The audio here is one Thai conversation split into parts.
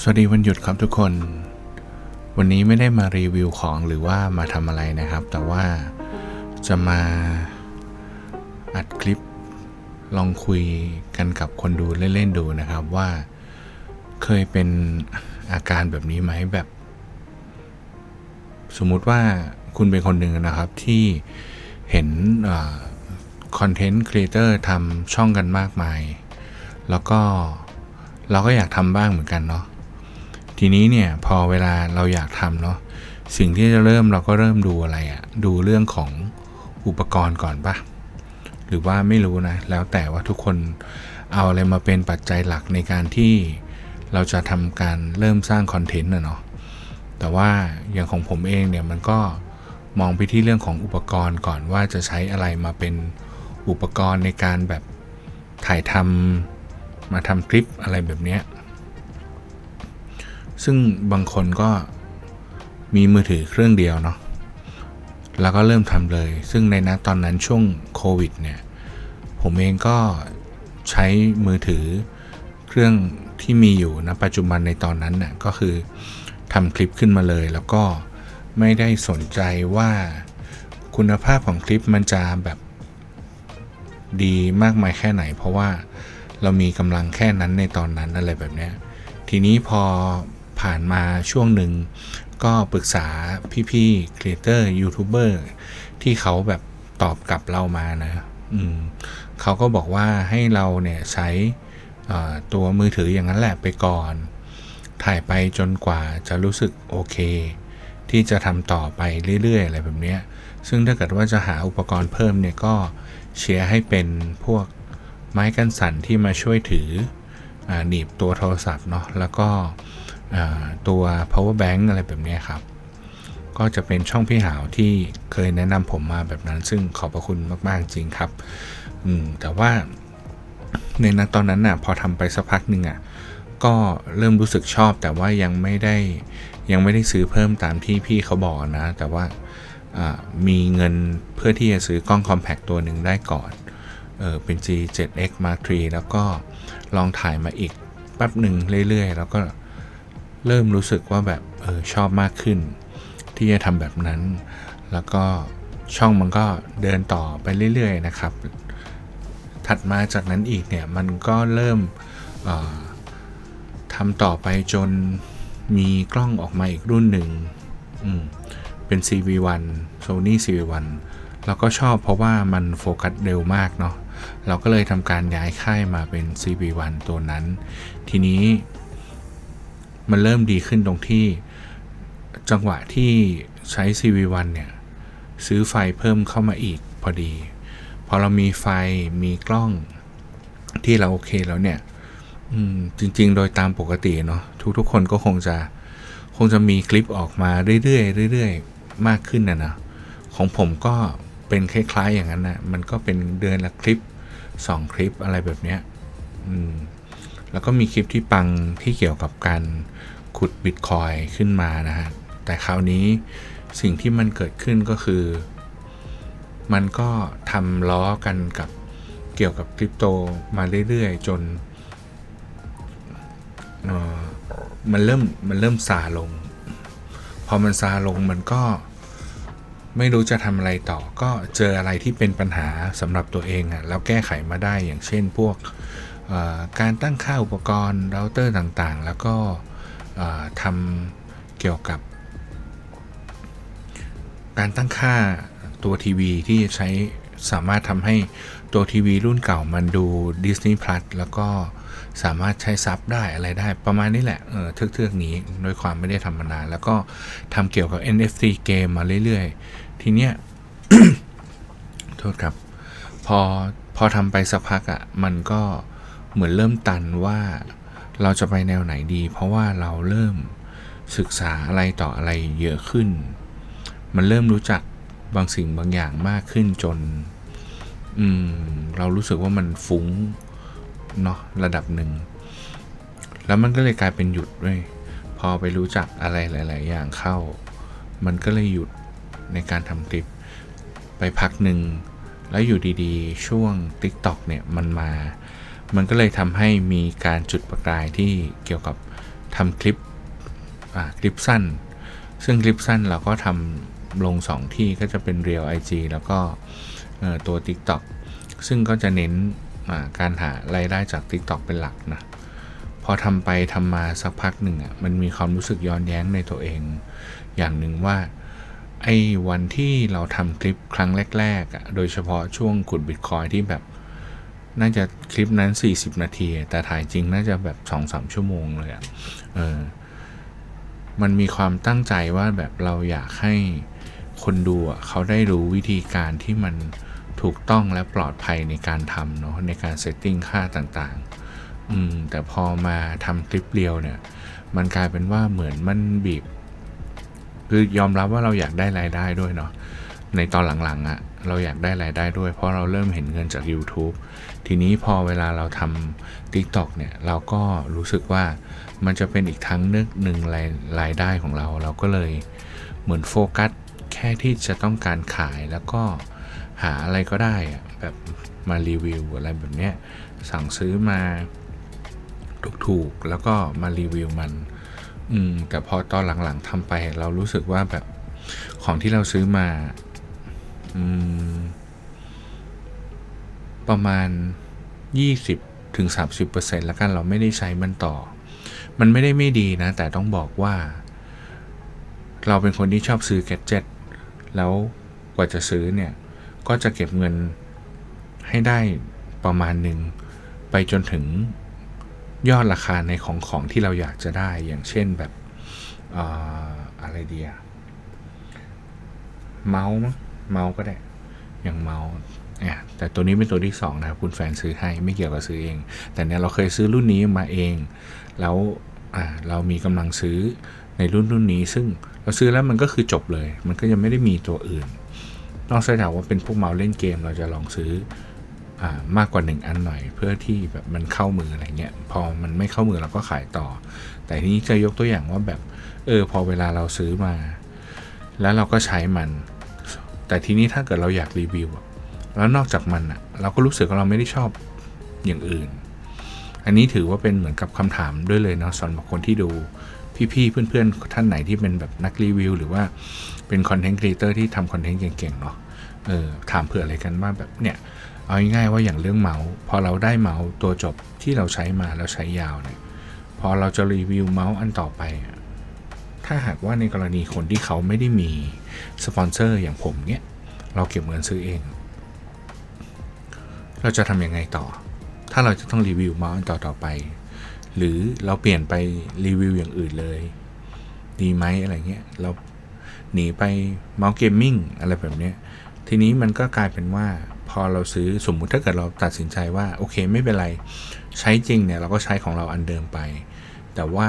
สวัสดีวันหยุดครับทุกคน วันนี้ไม่ได้มารีวิวของหรือว่ามาทำอะไรนะครับ แต่ว่าจะมาอัดคลิปลองคุยกันกับคนดูเล่นๆดูนะครับว่าเคยเป็นอาการแบบนี้ไหมแบบ สมมุติว่าคุณเป็นคนหนึ่งนะครับที่เห็นคอนเทนต์ครีเอเตอร์ทำช่องกันมากมาย แล้วก็เราก็อยากทำบ้างเหมือนกันเนาะ ทีนี้เนี่ยพอเวลาเราอยากทำเนาะสิ่งที่จะเริ่มเราก็เริ่มดูอะไรอะดูเรื่องของอุปกรณ์ก่อนปะหรือว่าไม่รู้นะ แล้วแต่ว่าทุกคนเอาอะไรมาเป็นปัจจัยหลักในการที่เราจะทำการเริ่มสร้างคอนเทนต์นะเนาะแต่ว่าอย่างของผมเองเนี่ยมันก็มองไปที่เรื่องของอุปกรณ์ก่อนว่าจะใช้อะไรมาเป็นอุปกรณ์ในการแบบถ่ายทำมาทำคลิปอะไรแบบเนี้ย ซึ่งบางคนก็มีมือถือเครื่องเดียวเนาะแล้วก็เริ่มทำเลย ซึ่งในนะตอนนั้นช่วงโควิดเนี่ย ผมเองก็ใช้มือถือเครื่องที่มีอยู่นะปัจจุบันในตอนนั้นน่ยก็คือทำคลิปขึ้นมาเลย แล้วก็ไม่ได้สนใจว่าคุณภาพของคลิปมันจะแบบดีมากมายแค่ไหน เพราะว่าเรามีกำลังแค่นั้นในตอนนั้นอะไรแบบนี้ทีนี้พอ ผ่านมาช่วงหนึ่ง ก็ปรึกษาพี่ๆครีเอเตอร์ยูทูบเบอร์ที่เขาแบบตอบกลับเรามานะอืมเขาก็บอกว่าให้เราเนี่ยใช้ตัวมือถืออย่างนั้นแหละไปก่อน ถ่ายไปจนกว่าจะรู้สึกโอเค ที่จะทำต่อไปเรื่อยๆ อะไรแบบนี้ซึ่งถ้าเกิดว่าจะหาอุปกรณ์เพิ่มเนี่ยก็เชียร์ให้เป็นพวกไม้กันสั่นที่มาช่วยถือหนีบตัวโทรศัพท์เนาะแล้วก็ ตัว power bank อะไรแบบนี้ครับ ก็จะเป็นช่องพี่หาวที่เคยแนะนำผมมาแบบนั้น ซึ่งขอบพระคุณมาก ๆ จริงครับ อืม แต่ว่าในนั้นตอนนั้นน่ะ พอทำไปสักพักหนึ่งอะ ก็เริ่มรู้สึกชอบ แต่ว่ายังไม่ได้ยังไม่ได้ซื้อเพิ่มตามที่พี่เขาบอกนะ แต่ว่ามีเงินเพื่อที่จะซื้อกล้องคอมแพคตัวหนึ่งได้ก่อนเออเป็น G7X Mark III แล้วก็ลองถ่ายมาอีกแป๊บหนึ่งเรื่อยๆ แล้วก็ เริ่มรู้สึกว่าแบบเออชอบมากขึ้น ที่จะทำแบบนั้น แล้วก็ช่องมันก็เดินต่อไปเรื่อยๆนะครับ ถัดมาจากนั้นอีกเนี่ยมันก็เริ่มทำต่อไปจนมีกล้องออกมาอีกรุ่นหนึ่งเป็น CV1 Sony CV1 เราก็ชอบเพราะว่ามันโฟกัสเร็วมากเนาะเราก็เลยทำการย้ายค่ายมาเป็น CV1 ตัวนั้น ทีนี้ มันเริ่มดีขึ้นตรงที่จังหวะที่ใช้ CV1 เนี่ย ซื้อไฟเพิ่มเข้ามาอีกพอดี พอเรามีไฟมีกล้องที่เราโอเคแล้วเนี่ยจริง ๆ โดยตามปกติเนาะทุก ๆ คนก็คงจะคงจะมีคลิปออกมาเรื่อยๆเรื่อยๆ มากขึ้นนะนะของผมก็เป็นคล้ายๆอย่างนั้นนะมันก็เป็นเดือนละคลิป 2 คลิปอะไรแบบเนี้ย แล้วก็มีคลิปที่ปังที่เกี่ยวกับการขุดบิตคอยขึ้นมานะฮะ แต่คราวนี้สิ่งที่มันเกิดขึ้นก็คือ มันก็ทำล้อกันกับเกี่ยวกับคริปโตมาเรื่อยๆ จนมันเริ่มมันเริ่มซาลง พอมันซาลงมันก็ไม่รู้จะทำอะไรต่อก็เจออะไรที่เป็นปัญหาสำหรับตัวเองอะ่ะแล้วแก้ไขมาได้อย่างเช่นพวก การตั้งค่าอุปกรณ์เราเตอร์ต่างๆ แล้วก็ทำเกี่ยวกับ การตั้งค่าตัวทีวีที่ใช้สามารถทำให้ตัวทีวีรุ่นเก่ามันดู Disney Plus แล้วก็สามารถใช้ซับได้อะไรได้ประมาณนี้แหละ เออเทือกๆนี้โดยความไม่ได้ทำมานาน แล้วก็ทำเกี่ยวกับ NFT เกมมาเรื่อยๆ ทีเนี้ย โทษครับ พอพอทำไปสักพักอะ่ะ มันก็ เหมือนเริ่มตันว่าเราจะไปแนวไหนดี เพราะว่าเราเริ่มศึกษาอะไรต่ออะไรเยอะขึ้น มันเริ่มรู้จักบางสิ่งบางอย่างมากขึ้นจน อืม เรารู้สึกว่ามันฟุ้งเนาะระดับหนึ่ง แล้วมันก็เลยกลายเป็นหยุดด้วย พอไปรู้จักอะไรหลาย ๆ อย่างเข้า มันก็เลยหยุดในการทำคลิป ไปพักหนึ่ง แล้วอยู่ดี ๆ ช่วง TikTok เนี่ยมันมา มันก็เลยทำให้มีการจุดประกายที่เกี่ยวกับทำคลิปคลิปสั้น ซึ่งคลิปสั้นเราก็ทำลง 2 ที่ก็จะเป็น Real IG แล้วก็ตัว TikTok ซึ่งก็จะเน้นาการหารายได้จาก TikTok เป็นหลักนะพอทำไปทำมาสักพักหนึ่งอะมันมีความรู้สึกย้อนแย้งในตัวเอง อย่างหนึ่งว่าไอ้วันที่เราทำคลิปครั้งแรกๆอะโดยเฉพาะช่วงขุดบิตคอยที่แบบ น่าจะคลิปนั้น 40 นาที แต่ถ่ายจริงน่าจะแบบ 2-3 ชั่วโมงเลยอะ่ะเออมันมีความตั้งใจว่าแบบเราอยากให้คนดูอะเขาได้รู้วิธีการที่มันถูกต้องและปลอดภัยในการทำเนาะในการเซตติ้งค่าต่างๆ อืม แต่พอมาทำคลิปเรียวเนี่ย มันกลายเป็นว่าเหมือนมันบีบ คือยอมรับว่าเราอยากได้รายได้ด้วยเนาะในตอนหลังๆอะ่ะ เราอยากได้รายได้ด้วย เพราะเราเริ่มเห็นเงินจาก YouTube ทีนี้พอเวลาเราทำ TikTok เนี่ยเราก็รู้สึกว่ามันจะเป็นอีกทั้งนึกหนึ่งรายรายได้ของเรา เราก็เลยเหมือนโฟกัสแค่ที่จะต้องการขายแล้วก็หาอะไรก็ได้อะแบบมารีวิวอะไรแบบเนี้ยสั่งซื้อมาถูกๆ แล้วก็มารีวิวมัน อืม แต่พอตอนหลังๆทำไป เรารู้สึกว่าแบบของที่เราซื้อมา อืม ประมาณ 20ถึง30%แล้วกันเราไม่ได้ใช้มันต่อ มันไม่ได้ไม่ดีนะ แต่ต้องบอกว่า เราเป็นคนที่ชอบซื้อแกดเจ็ตแล้วกว่าจะซื้อเนี่ย ก็จะเก็บเงินให้ได้ประมาณหนึ่ง ไปจนถึงยอดราคาในของของที่เราอยากจะได้อย่างเช่นแบบออะไรเดียเมาส์เมาส์ก็ได้ อย่างเมาส์ แต่ตัวนี้เป็นตัวที่ 2 นะครับ คุณแฟนซื้อให้ไม่เกี่ยวกับซื้อเอง แต่เนี่ยเราเคยซื้อรุ่นนี้มาเอง แล้วเรามีกำลังซื้อในรุ่นรุ่นนี้ ซึ่งเราซื้อแล้วมันก็คือจบเลย มันก็ยังไม่ได้มีตัวอื่น นอกจากว่าเป็นพวกเมาส์เล่นเกม เราจะลองซื้ออมากกว่า 1 อันหน่อย เพื่อที่แบบมันเข้ามืออะไรเงี้ยพอมันไม่เข้ามือเราก็ขายต่อ แต่ทีนี้จะยกตัวอย่างว่าแบบเออพอเวลาเราซื้อมา แล้วเราก็ใช้มัน แต่ทีนี้ถ้าเกิดเราอยากรีวิว แล้วนอกจากมันอะเราก็รู้สึกว่าเราไม่ได้ชอบอย่างอื่น อันนี้ถือว่าเป็นเหมือนกับคำถามด้วยเลยเนาะสำหรับคนที่ดูพี่ๆเพื่อนๆ ท่านไหนที่เป็นแบบนักรีวิว หรือว่าเป็นคอนเทนต์ครีเอเตอร์ที่ทำคอนเทนต์เก่งๆเนาะเออถามเผื่ออะไรกันว่าแบบเนี่ยเอาง่ายๆว่าอย่างเรื่องเมาส์พอเราได้เมาส์ตัวจบที่เราใช้มาแล้วใช้ยาวเนี่ยพอเราจะรีวิวเมาส์อันต่อไปอะถ้าหากว่าในกรณีคนที่เขาไม่ได้มีสปอนเซอร์อย่างผมเนี่ยเราเก็บเงินซื้อเอง เราจะทำยังไงต่อ ถ้าเราจะต้องรีวิวมาส์อันต่อต่อไป หรือเราเปลี่ยนไปรีวิวอย่างอื่นเลย ดีไหมอะไรเงี้ย เราหนีไปเมาส์เกมมิ่งอะไรแบบเนี้ยทีนี้มันก็กลายเป็นว่าพอเราซื้อสมมุติถ้าเกิดเราตัดสินใจว่า โอเคไม่เป็นไร ใช้จริงเนี่ย เราก็ใช้ของเราอันเดิมไป แต่ว่า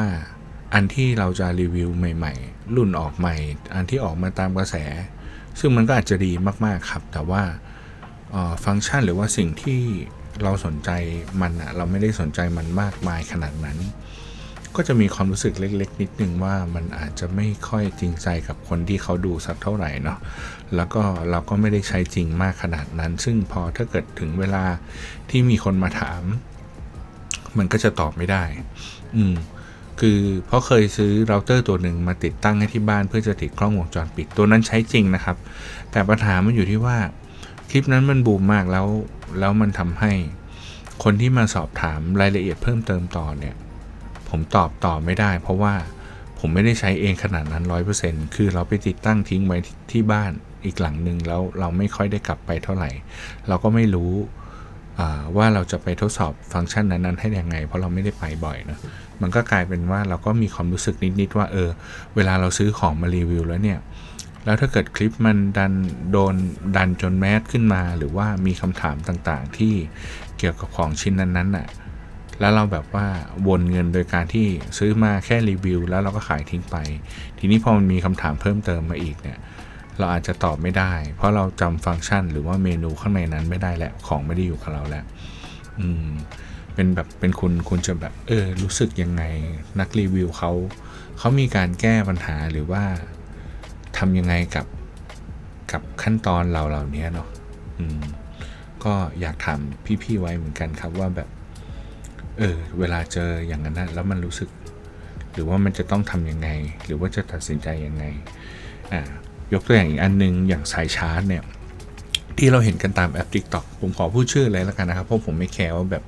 อันที่เราจะรีวิวใหม่ ๆ รุ่นออกใหม่ อันที่ออกมาตามกระแส ซึ่งมันก็อาจจะดีมากๆครับ แต่ว่า ฟังก์ชันหรือว่าสิ่งที่เราสนใจมันอะเราไม่ได้สนใจมันมากมายขนาดนั้น ก็จะมีความรู้สึกเล็ก ๆ นิดนึงว่ามันอาจจะไม่ค่อยจริงใจกับคนที่เขาดูสักเท่าไหร่เนาะแล้วก็เราก็ไม่ได้ใช้จริงมากขนาดนั้น ซึ่งพอถ้าเกิดถึงเวลาที่มีคนมาถาม มันก็จะตอบไม่ได้ อืมคือเพราะเคยซื้อเราเตอร์ตัวหนึ่งมาติดตั้งให้ที่บ้านเพื่อจะติดกล้องวงจรปิดตัวนั้นใช้จริงนะครับ แต่ปัญหามันอยู่ที่ว่า คลิปนั้นมันบูมมากแล้วแล้วมันทำให้คนที่มาสอบถามรายละเอียดเพิ่มเติมต่อเนี่ย ผมตอบต่อไม่ได้ เพราะว่าผมไม่ได้ใช้เองขนาดนั้นร้อยเปอร์เซ็นต์คือเราไปติดตั้งทิ้งไว้ที่บ้านอีกหลังหนึ่งแล้วเราไม่ค่อยได้กลับไปเท่าไหร่ เราก็ไม่รู้ว่าเราจะไปทดสอบฟังก์ชันนั้นๆให้ยังไง เพราะเราไม่ได้ไปบ่อยนะมันก็กลายเป็นว่าเราก็มีความรู้สึกนิดๆว่าเออ เวลาเราซื้อของมารีวิวแล้วเนี่ย แล้วถ้าเกิดคลิปมันดันโดนดันจนแมสขึ้นมา หรือว่ามีคำถามต่างๆ ที่เกี่ยวกับของชิ้นนั้นๆน่ะแล้วเราแบบว่าวนเงินโดยการที่ซื้อมาแค่รีวิว แล้วเราก็ขายทิ้งไป ทีนี้พอมันมีคำถามเพิ่มเติมมาอีกเนี่ยเราอาจจะตอบไม่ได้ เพราะเราจำฟังก์ชันหรือว่าเมนูข้างในนั้นไม่ได้แล้วของไม่ได้อยู่กับเราแล้วอืมเป็นแบบเป็นคุณคุณจะแบบเออรู้สึกยังไง นักรีวิวเขาเขามีการแก้ปัญหาหรือว่า ทำยังไงกับกับขั้นตอนเราเหล่านี้เนาะอืมก็อยากถามพี่ๆไว้เหมือนกันครับว่าแบบ เออ เวลาเจออย่างนั้นนะแล้วมันรู้สึก หรือว่ามันจะต้องทำยังไง หรือว่าจะตัดสินใจยังไง อ่ายกตัวอย่างอีกอันหนึง อย่างสายชาร์จเนี่ย ที่เราเห็นกันตามแอป TikTok ผมขอพูดชื่อเลยแล้วกันนะครับ เพราะผมไม่แคร์ว่าแบบ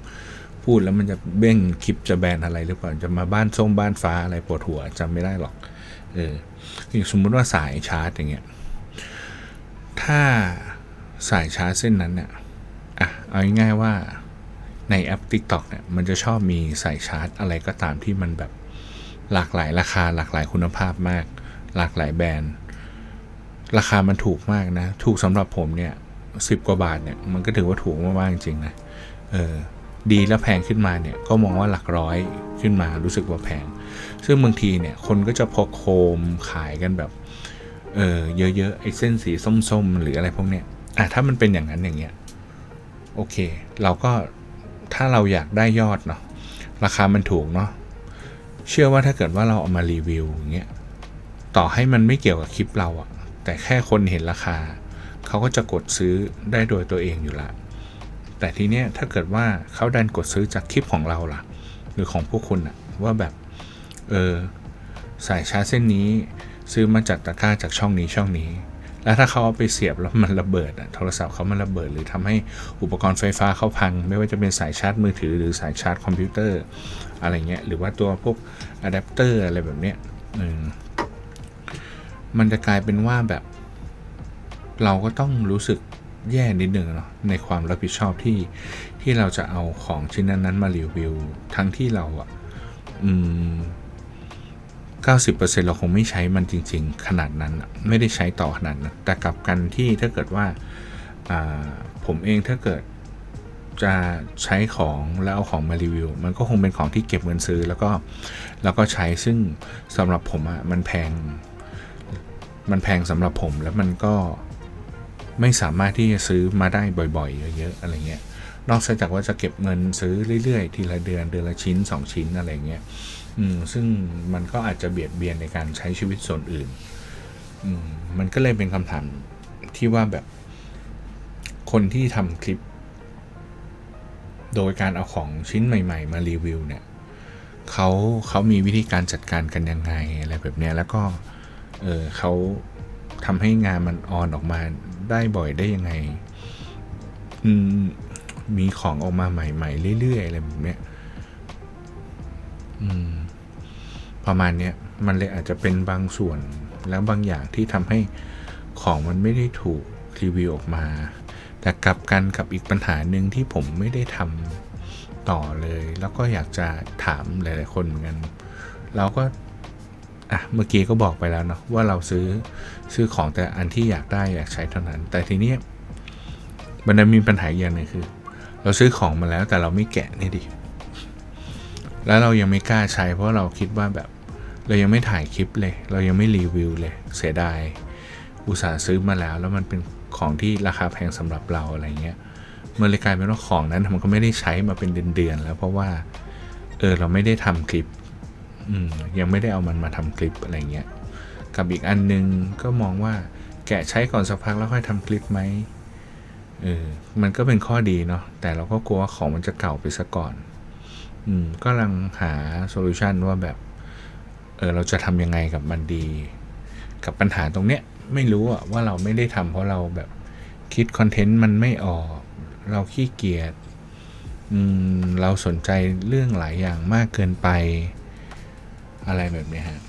พูดแล้วมันจะเบ้งคลิปจะแบนอะไรหรือเปล่าจะมาบ้านส้มบ้านฟ้าอะไรปวดหัวจำไม่ได้หรอก เอออย่างสมมุติว่าสายชาร์จอย่างเงี้ย ถ้าสายชาร์จเส้นนั้นเนี่ยอะเอาง่ายๆว่าในแอป TikTok เนี่ยมันจะชอบมีสายชาร์จอะไรก็ตามที่มันแบบหลากหลายราคาหลากหลายคุณภาพมาก หลากหลายแบรนด์ ราคามันถูกมากนะ ถูกสำหรับผมเนี่ยสิบกว่าบาทเนี่ย มันก็ถือว่าถูกมากๆจริงๆนะ เออ ดีแล้วแพงขึ้นมาเนี่ยก็มองว่าหลักร้อยขึ้นมารู้สึกว่าแพง ซึ่งบางทีเนี่ยคนก็จะพกโคมขายกันแบบเออเยอะๆไอ้เส้นสีส้มๆ หรืออะไรพวกเนี้ยอะถ้ามันเป็นอย่างนั้นอย่างเงี้ยโอเค เราก็ถ้าเราอยากได้ยอดเนาะราคามันถูกเนาะเชื่อว่าถ้าเกิดว่าเราเอามารีวิวอย่างเงี้ยต่อให้มันไม่เกี่ยวกับคลิปเราอะแต่แค่คนเห็นราคา เขาก็จะกดซื้อได้โดยตัวเองอยู่ละ แต่ทีเนี้ยถ้าเกิดว่าเขาดันกดซื้อจากคลิปของเราล่ะ หรือของพวกคุณอะว่าแบบ เออสายชาร์จเส้นนี้ซื้อมาจากตะกร้าจากช่องนี้ช่องนี้ แล้วถ้าเขาเอาไปเสียบแล้วมันระเบิดอะโทรศัพท์เขามันระเบิด หรือทำให้อุปกรณ์ไฟฟ้าเขาพัง ไม่ว่าจะเป็นสายชาร์จมือถือหรือสายชาร์จคอมพิวเตอร์อะไรเงี้ยหรือว่าตัวพวกอะแดปเตอร์อะไรแบบเนี้ยมันจะกลายเป็นว่าแบบ เราก็ต้องรู้สึก แย่นิดนึงเนาะในความรับผิดชอบที่ที่เราจะเอาของชิ้นนั้นๆมารีวิว ทั้งที่เราอะอืม90%เราคงไม่ใช้มันจริง ๆ ขนาดนั้น ไม่ได้ใช้ต่อขนาดนั้น แต่กลับกันที่ถ้าเกิดว่าอ่าผมเองถ้าเกิดจะใช้ของแล้วเอาของมารีวิว มันก็คงเป็นของที่เก็บเงินซื้อแล้วก็แล้วก็ใช้ซึ่งสำหรับผมอะมันแพง มันแพงสำหรับผมแล้วมันก็ ไม่สามารถที่จะซื้อมาได้บ่อยๆ เยอะๆอะไรเงี้ยนอกจากว่าจะเก็บเงินซื้อเรื่อยๆ ทีละเดือนเดือนละชิ้น 2 ชิ้นอะไรเงี้ยอืมซึ่งมันก็อาจจะเบียดเบียนในการใช้ชีวิตส่วนอื่นอืมมันก็เลยเป็นคำถามที่ว่าแบบคนที่ทำคลิป โดยการเอาของชิ้นใหม่ ๆ มารีวิวเนี่ยเขาเขามีวิธีการจัดการกันยังไงอะไรแบบเนี้ยแล้วก็เออเขา ทำให้งานมันออนออกมาได้บ่อยได้ยังไง อืมมีของออกมาใหม่ๆเรื่อยๆอะไรแบบเนี้ยอืม ประมาณเนี้ยมันเลยอาจจะเป็นบางส่วน แล้วบางอย่างที่ทำให้ของมันไม่ได้ถูกรีวิวออกมา แต่กลับกันกับอีกปัญหาหนึ่งที่ผมไม่ได้ทำต่อเลย แล้วก็อยากจะถามหลาย ๆ คนเหมือนกัน เราก็ อะเมื่อกี้ก็บอกไปแล้วเนาะว่าเราซื้อซื้อของแต่อันที่อยากได้อยากใช้เท่านั้น แต่ทีนี้มันจะมีปัญหาอย่างหนึงคือ เราซื้อของมาแล้วแต่เราไม่แกะนี่ดิแล้วเรายังไม่กล้าใช้ เพราะเราคิดว่าแบบเรายังไม่ถ่ายคลิปเลย เรายังไม่รีวิวเลย เสียดายอุตส่าห์ซื้อมาแล้ว แล้วมันเป็นของที่ราคาแพงสำหรับเราอะไรเงี้ยมันเลยกลายเป็นว่าของนั้นมันก็ไม่ได้ใช้มาเป็นเดือนๆแล้วเพราะว่าเออเราไม่ได้ทำคลิป ยังไม่ได้เอามันมาทำคลิปอะไรเงี้ยกับอีกอันนึงก็มองว่าแกะใช้ก่อนสักพักแล้วค่อยทำคลิปไหมเออมันก็เป็นข้อดีเนาะแต่เราก็กลัวว่าของมันจะเก่าไปซะก่อน อืมก็ลังหาโซลูชันว่าแบบ เออเราจะทำยังไงกับมันดี กับปัญหาตรงเนี้ยไม่รู้อะว่าเราไม่ได้ทำเพราะเราแบบคิดคอนเทนต์มันไม่ออก เราขี้เกียจอืมเราสนใจเรื่องหลายอย่างมากเกินไป อะไรแบบนี้ฮะ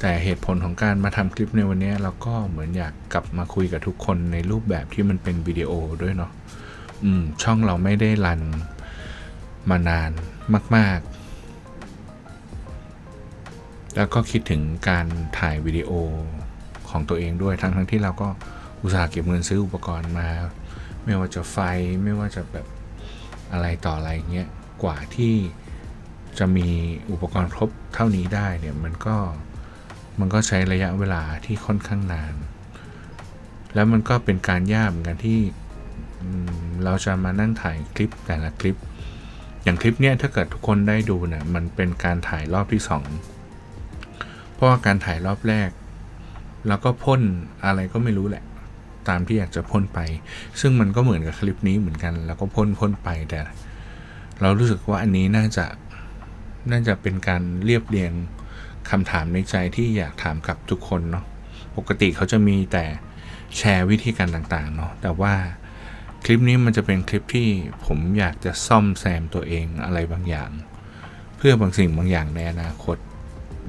แต่เหตุผลของการมาทำคลิปในวันนี้เราก็เหมือนอยากกลับมาคุยกับทุกคนในรูปแบบที่มันเป็นวิดีโอด้วยเนาะช่องเราไม่ได้รันมานานมาก ๆ แล้วก็คิดถึงการถ่ายวิดีโอของตัวเองด้วยทั้งทั้งที่เราก็อุตส่าห์เก็บเงินซื้ออุปกรณ์มา ไม่ว่าจะไฟไม่ว่าจะแบบอะไรต่ออะไรเงี้ยกว่าที่ จะมีอุปกรณ์ครบเท่านี้ได้เนี่ยมันก็มันก็ใช้ระยะเวลาที่ค่อนข้างนาน แล้วมันก็เป็นการยากเหมือนกันที่เราจะมานั่งถ่ายคลิปแต่ละคลิป อย่างคลิปเนี้ยถ้าเกิดทุกคนได้ดูเนี่ยมันเป็นการถ่ายรอบที่สองเพราะว่าการถ่ายรอบแรก แล้วก็พ่นอะไรก็ไม่รู้แหละ ตามที่อยากจะพ่นไป ซึ่งมันก็เหมือนกับคลิปนี้เหมือนกัน แล้วก็พ่นพ่นไปแต่ เรารู้สึกว่าอันนี้น่าจะ น่าจะเป็นการเรียบเรียงคำถามในใจที่อยากถามกับทุกคนเนาะปกติเขาจะมีแต่แชร์วิธีการต่างๆเนาะแต่ว่าคลิปนี้มันจะเป็นคลิปที่ผมอยากจะซ่อมแซมตัวเองอะไรบางอย่าง เพื่อบางสิ่งบางอย่างในอนาคต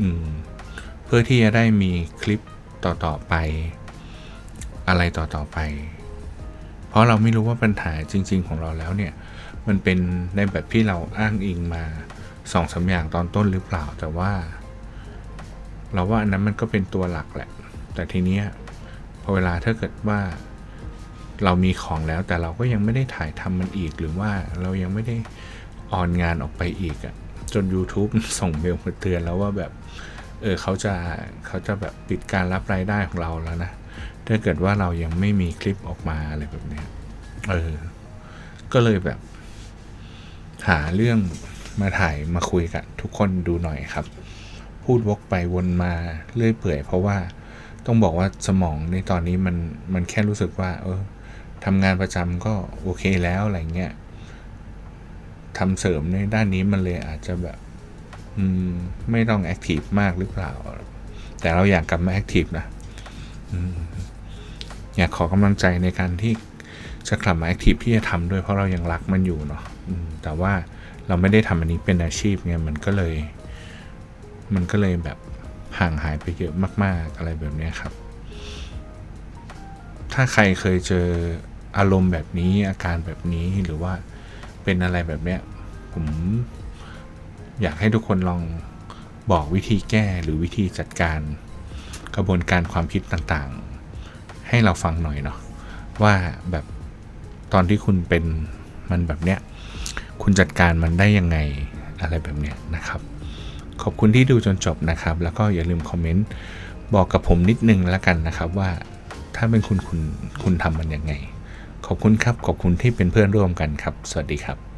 อืมเพื่อที่จะได้มีคลิปต่อๆไป อะไรต่อๆไป เพราะเราไม่รู้ว่าปัญหาจริง ๆ ของเราแล้วเนี่ย มันเป็นในแบบที่เราอ้างอิงมา สองสาอย่างตอนต้นหรือเปล่า แต่ว่า เราว่าอันนั้นมันก็เป็นตัวหลักแหละ แต่ทีเนี้ยพอเวลาถ้าเกิดว่าเรามีของแล้วแต่เราก็ยังไม่ได้ถ่ายทำมันอีกหรือว่าเรายังไม่ได้ออนงานออกไปอีกอะจน YouTube ส่งเมลมาเตือนแล้วว่าแบบ เออเขาจะเขาจะแบบปิดการรับรายได้ของเราแล้วนะ ถ้าเกิดว่าเรายังไม่มีคลิปออกมาอะไรแบบเนี้ยเออ ก็เลยแบบ หาเรื่อง มาถ่ายมาคุยกับทุกคนดูหน่อยครับ พูดวกไปวนมาเรื่อยเปื่อย เพราะว่าต้องบอกว่าสมองในตอนนี้มันมันแค่รู้สึกว่า เออทำงานประจำก็โอเคแล้วอะไรเงี้ยทำเสริมในด้านนี้มันเลยอาจจะแบบอืมไม่ต้องแอคทีฟมากหรือเปล่า แต่เราอยากกลับมาแอคทีฟนะอยากขอกำลังใจในการที่จะกลับมาแอคทีฟที่จะทำด้วยเพราะเรายังรักมันอยู่เนาะแต่ว่า เราไม่ได้ทำอันนี้เป็นอาชีพไงมันก็เลย มันก็เลยแบบห่างหายไปเยอะมาก ๆ อะไรแบบนี้ครับ ถ้าใครเคยเจออารมณ์แบบนี้อาการแบบนี้หรือว่าเป็นอะไรแบบเนี้ยผมอยากให้ทุกคนลองบอกวิธีแก้หรือวิธีจัดการกระบวนการความคิดต่างๆ ให้เราฟังหน่อยเนาะว่าแบบตอนที่คุณเป็นมันแบบเนี้ย คุณจัดการมันได้ยังไงอะไรแบบเนี้ยนะครับ ขอบคุณที่ดูจนจบนะครับ แล้วก็อย่าลืมคอมเมนต์บอกกับผมนิดนึงแล้วกันนะครับว่าถ้าเป็นคุณคุณคุณทำมันยังไง ขอบคุณครับ ขอบคุณที่เป็นเพื่อนร่วมกันครับ สวัสดีครับ